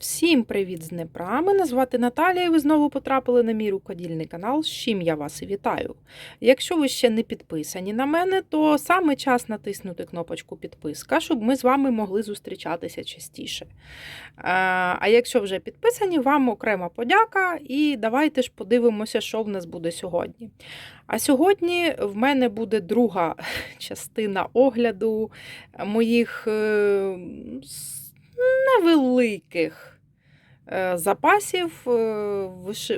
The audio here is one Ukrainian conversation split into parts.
Всім привіт з Днепра! Мене звати Наталія, і ви знову потрапили на мій рукодільний канал, з чим я вас і вітаю. Якщо ви ще не підписані на мене, то саме час натиснути кнопочку підписка, щоб ми з вами могли зустрічатися частіше. А а якщо вже підписані, вам окрема подяка, і давайте ж подивимося, що в нас буде сьогодні. А сьогодні в мене буде друга частина огляду моїх е, невеликих е, запасів е,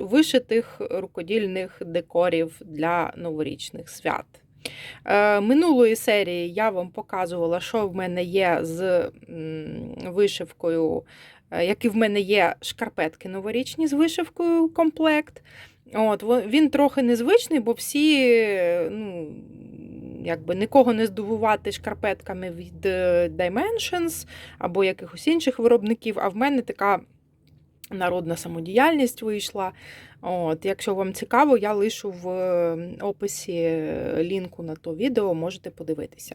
вишитих рукодільних декорів для новорічних свят. Е, Минулої серії я вам показувала, що в мене є з вишивкою, які в мене є шкарпетки новорічні з вишивкою комплект. От, він трохи незвичний, бо всі, ну, якби нікого не здивувати шкарпетками від е, Dimensions або якихось інших виробників, а в мене така народна самодіяльність вийшла. От, якщо вам цікаво, я лишу в е, описі е, лінку на то відео, можете подивитися.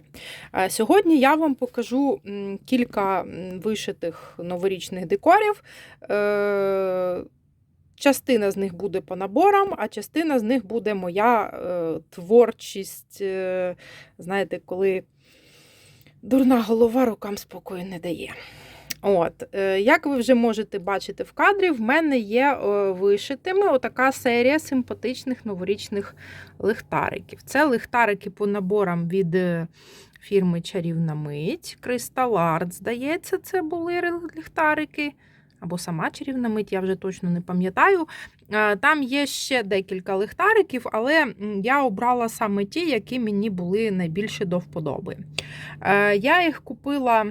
Сьогодні я вам покажу кілька вишитих новорічних декорів. Частина з них буде по наборам, а частина з них буде моя е, творчість. Е, знаєте, коли дурна голова рукам спокою не дає. От, е, як ви вже можете бачити в кадрі, в мене є е, вишитими отака серія симпатичних новорічних лихтариків. Це лихтарики по наборам від е, фірми Чарівна Мить. Crystal Art, здається, це були ліхтарики. Або сама чарівна мить, я вже точно не пам'ятаю. Е, Там є ще декілька лихтариків, але я обрала саме ті, які мені були найбільше до вподоби. Е, Я їх купила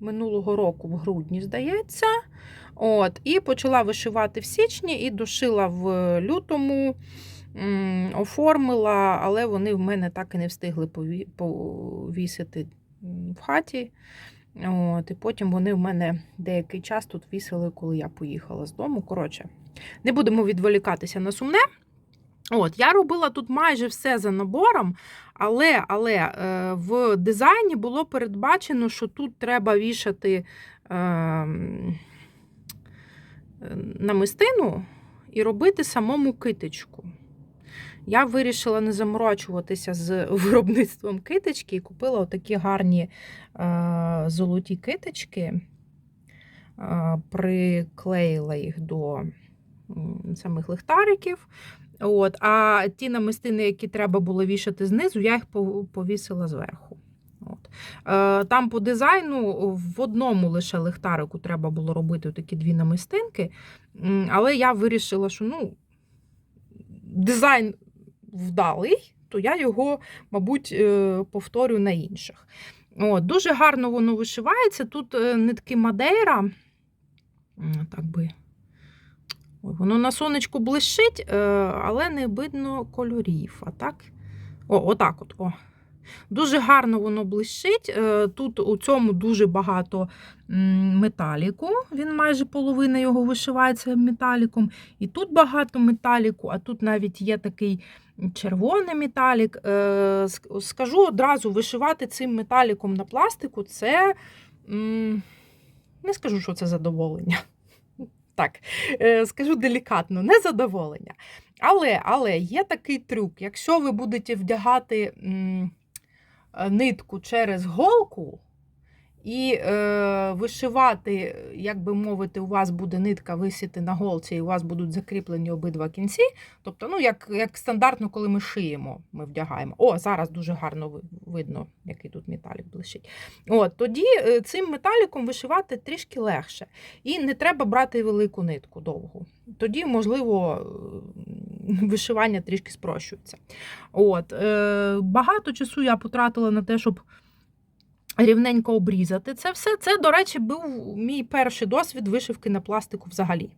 минулого року в грудні, здається. От, І почала вишивати в січні і дошила в лютому, оформила, але вони в мене так і не встигли повісити в хаті. От, І потім вони в мене деякий час тут вісили, коли я поїхала з дому. Коротше, не будемо відволікатися на сумне. От, Я робила тут майже все за набором, але але е, в дизайні було передбачено, що тут треба вішати е, намистину і робити самому китичку. Я вирішила не заморочуватися з виробництвом китички і купила отакі гарні е, золоті китички, е, приклеїла їх до самих лихтариків. От, а ті намистини, які треба було вішати знизу, я їх повісила зверху. От. Е, Там по дизайну в одному лише лихтарику треба було робити такі дві намистинки. Але я вирішила, що ну, дизайн вдалий, то я його, мабуть, е, повторю на інших. О, дуже гарно воно вишивається. Тут е, нитки Мадейра. Так би. Воно на сонечку блищить, е, але не видно кольорів. А так? О, отак от. О. Дуже гарно воно блищить. Е, Тут у цьому дуже багато металіку. Він майже половина його вишивається металіком. І тут багато металіку, а тут навіть є такий червоний металік. Е, Скажу одразу, вишивати цим металіком на пластику це не скажу, що це задоволення. Так, е, скажу делікатно, незадоволення. Але, але є такий трюк. Якщо ви будете вдягати нитку через голку і е, вишивати, як би мовити, у вас буде нитка висіти на голці, і у вас будуть закріплені обидва кінці. Тобто, ну, як, як стандартно, коли ми шиємо, ми вдягаємо. О, зараз дуже гарно видно, який тут металік блищить. От, тоді е, цим металіком вишивати трішки легше. І не треба брати велику нитку довгу. Тоді, можливо, е, вишивання трішки спрощується. От, е, багато часу я потратила на те, щоб рівненько обрізати це все. Це, до речі, був мій перший досвід вишивки на пластику взагалі.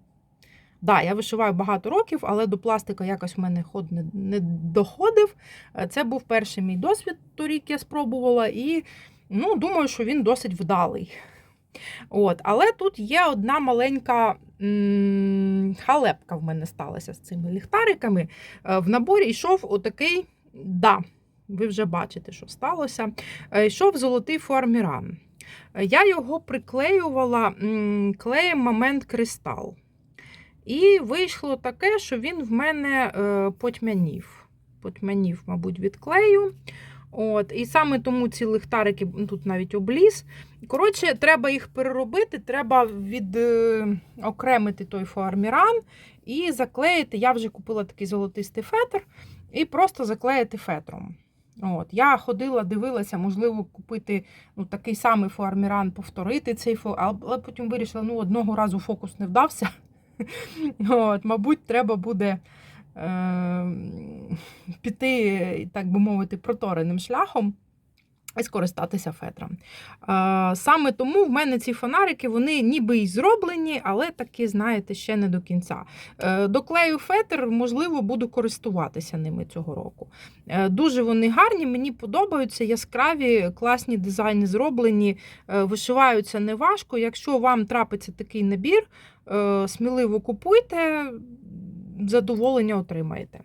Да, я вишиваю багато років, але до пластика якось в мене ход не, не доходив. Е, Це був перший мій досвід, торік я спробувала, і ну, думаю, що він досить вдалий. От, але тут є одна маленька халепка в мене сталася з цими ліхтариками. Е, В наборі йшов отакий, да, ви вже бачите, що сталося. Е, Йшов золотий фуарміран. Я його приклеювала клеєм момент кристал. І вийшло таке, що він в мене е, потьмянів. Потьмянів, мабуть, від клею. От, і саме тому ці лихтарики тут навіть обліз. Коротше, треба їх переробити, треба відокремити той фоарміран і заклеїти. Я вже купила такий золотистий фетр, і просто заклеїти фетром. От, Я ходила, дивилася, можливо, купити ну, такий самий фоарміран, повторити цей фо, але потім вирішила, ну, одного разу фокус не вдався. От, Мабуть, треба буде е, піти, так би мовити, протореним шляхом і скористатися фетром. Е, саме тому в мене ці фонарики вони ніби й зроблені, але таки, знаєте, ще не до кінця. Е, доклею фетр, можливо, буду користуватися ними цього року. Е, дуже вони гарні, мені подобаються, яскраві, класні дизайни зроблені, вишиваються неважко. Якщо вам трапиться такий набір, сміливо купуйте, задоволення отримаєте.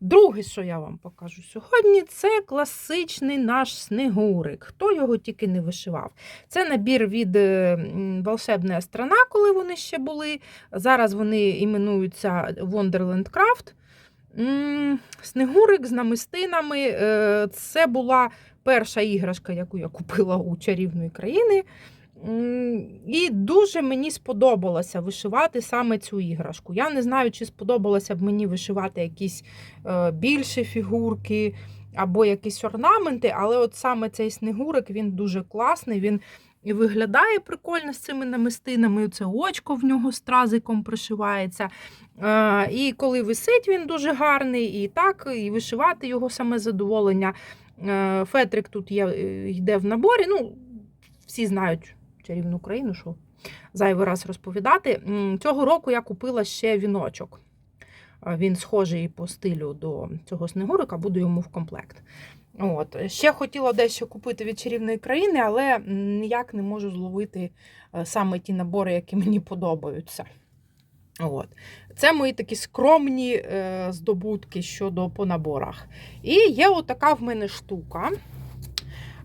Друге, що я вам покажу сьогодні, це класичний наш снегурик. Хто його тільки не вишивав. Це набір від е, волшебної страна, коли вони ще були. Зараз вони іменуються Wonderland Craft. Снегурик з намистинами. Е, Це була перша іграшка, яку я купила у чарівної країни. І дуже мені сподобалося вишивати саме цю іграшку. Я не знаю, чи сподобалося б мені вишивати якісь е, більші фігурки або якісь орнаменти, але от саме цей снегурик він дуже класний. Він і виглядає прикольно з цими намистинами. Це очко в нього стразиком пришивається. Е, І коли висить, він дуже гарний, і так, і вишивати його саме задоволення. Е, Фетрик тут є, йде в наборі. Ну, всі знають чарівну країну, що зайвий раз розповідати. Цього року я купила ще віночок. Він схожий по стилю до цього снегурика, буду йому в комплект. От. Ще хотіла дещо купити від чарівної країни, але ніяк не можу зловити е, саме ті набори, які мені подобаються. От. Це мої такі скромні е, здобутки щодо по наборах. І є отака в мене штука.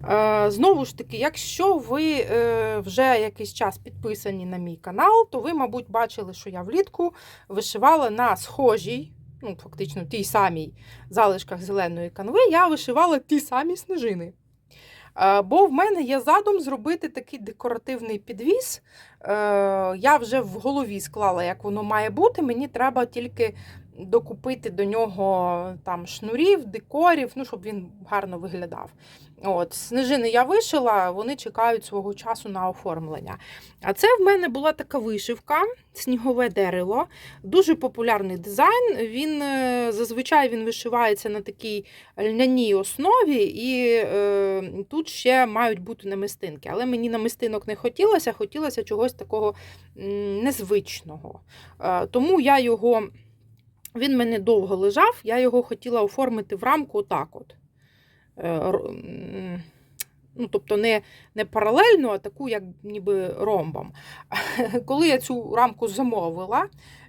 Е, Знову ж таки, якщо ви е, вже якийсь час підписані на мій канал, то ви, мабуть, бачили, що я влітку вишивала на схожій, ну, фактично, тій самій залишках зеленої канви, я вишивала ті самі снежини. Е, Бо в мене є задум зробити такий декоративний підвіз. Я вже в голові склала, як воно має бути. Мені треба тільки докупити до нього там шнурів, декорів, ну, щоб він гарно виглядав. От, Снежини я вишила, вони чекають свого часу на оформлення. А це в мене була така вишивка, снігове дерево, дуже популярний дизайн. Він е, Зазвичай він вишивається на такій льняній основі, і е, тут ще мають бути намистинки. Але мені намистинок не хотілося, хотілося чогось такого незвичного. Е, тому я його. Він мене довго лежав, я його хотіла оформити в рамку отак от. Е, Ну, тобто не, не паралельно, а таку, як ніби ромбом. Коли я цю рамку замовила,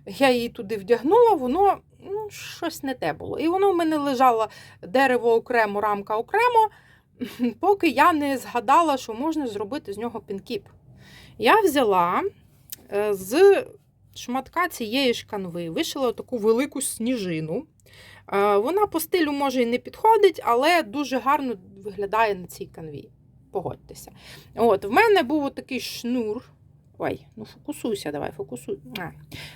я її туди вдягнула, воно ну, щось не те було. І воно в мене лежало дерево окремо, рамка окремо, поки я не згадала, що можна зробити з нього пінкіп. Я взяла е, з шматка цієї ж канви, вишила таку велику сніжину. Е, Вона по стилю може і не підходить, але дуже гарно виглядає на цій канві. Погодьтеся. От, в мене був такий шнур. Ой, ну фокусуйся, давай, фокусуй. А,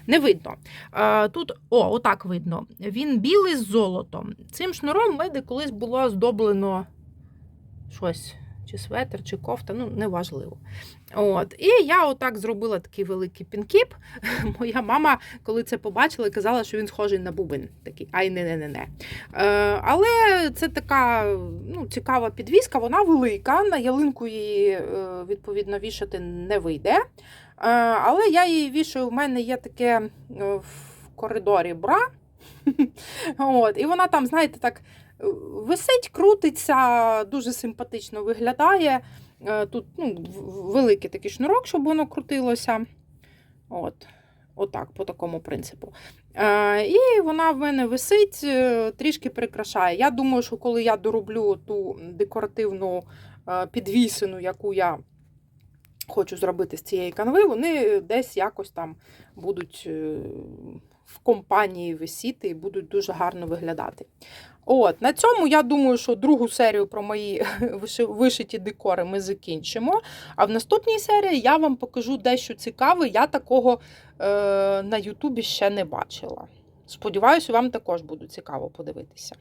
не видно. Е, Тут, о, отак видно. Він білий з золотом. Цим шнуром мене колись було оздоблено щось, чи светр, чи кофта, ну, неважливо. От. І я отак зробила такий великий пінкіп. Моя мама, коли це побачила, казала, що він схожий на бубен. Такий, ай, не не не не Але це така ну, цікава підвіска, вона велика. На ялинку її, е, відповідно, вішати не вийде. Е, Але я її вішаю, у мене є таке е, в коридорі бра. От, І вона там, знаєте, так висить, крутиться, дуже симпатично виглядає. Е, Тут ну, великий такий шнурок, щоб воно крутилося. От. Отак, по такому принципу. Е, і вона в мене висить, е, трішки прикрашає. Я думаю, що коли я дороблю ту декоративну е, підвісину, яку я хочу зробити з цієї канви, вони десь якось там будуть в компанії висіти і будуть дуже гарно виглядати. От, на цьому я думаю, що другу серію про мої вишиті декори ми закінчимо. А в наступній серії я вам покажу дещо цікаве. Я такого е, на Ютубі ще не бачила. Сподіваюся, вам також буде цікаво подивитися.